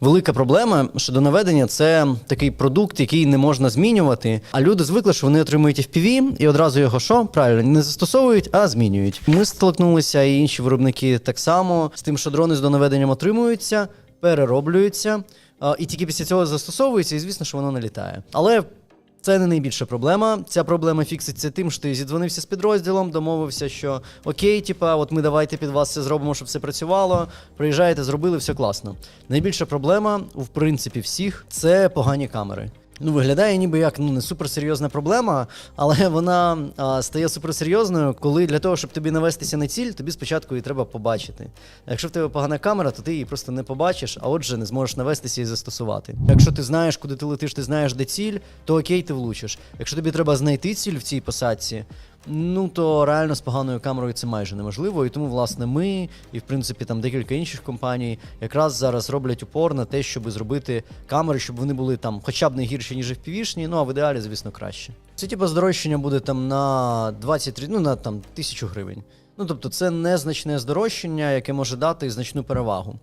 велика проблема щодо наведення це такий продукт, який не можна змінювати. А люди звикли, що вони отримують FPV і одразу його що? Правильно, не застосовують, а змінюють. Ми столкнулися, і інші виробники так само з тим, що дрони з донаведенням отримуються, перероблюються, і тільки після цього застосовуються, і звісно, що воно не літає. Але це не найбільша проблема. Ця проблема фікситься тим, що ти зідзвонився з підрозділом, домовився, що окей, типа, от ми давайте під вас все зробимо, щоб все працювало. Приїжджаєте, зробили, все класно. Найбільша проблема, в принципі, всіх це погані камери. Ну, виглядає ніби як ну не суперсерйозна проблема, але вона а, стає суперсерйозною, коли для того, щоб тобі навестися на ціль, тобі спочатку її треба побачити. Якщо в тебе погана камера, то ти її просто не побачиш, а отже, не зможеш навестися і застосувати. Якщо ти знаєш, куди ти летиш, ти знаєш, де ціль, то окей, ти влучиш. Якщо тобі треба знайти ціль в цій посадці, ну то реально з поганою камерою це майже неможливо. І тому, власне, ми і в принципі там декілька інших компаній якраз зараз роблять упор на те, щоб зробити камери, щоб вони були там хоча б не гірші, ніж FPV-шні, ну а в ідеалі, звісно, краще. Це типу здорожчання буде там на 20, ну на там тисячу гривень. Ну тобто, це незначне здорожчання, яке може дати значну перевагу.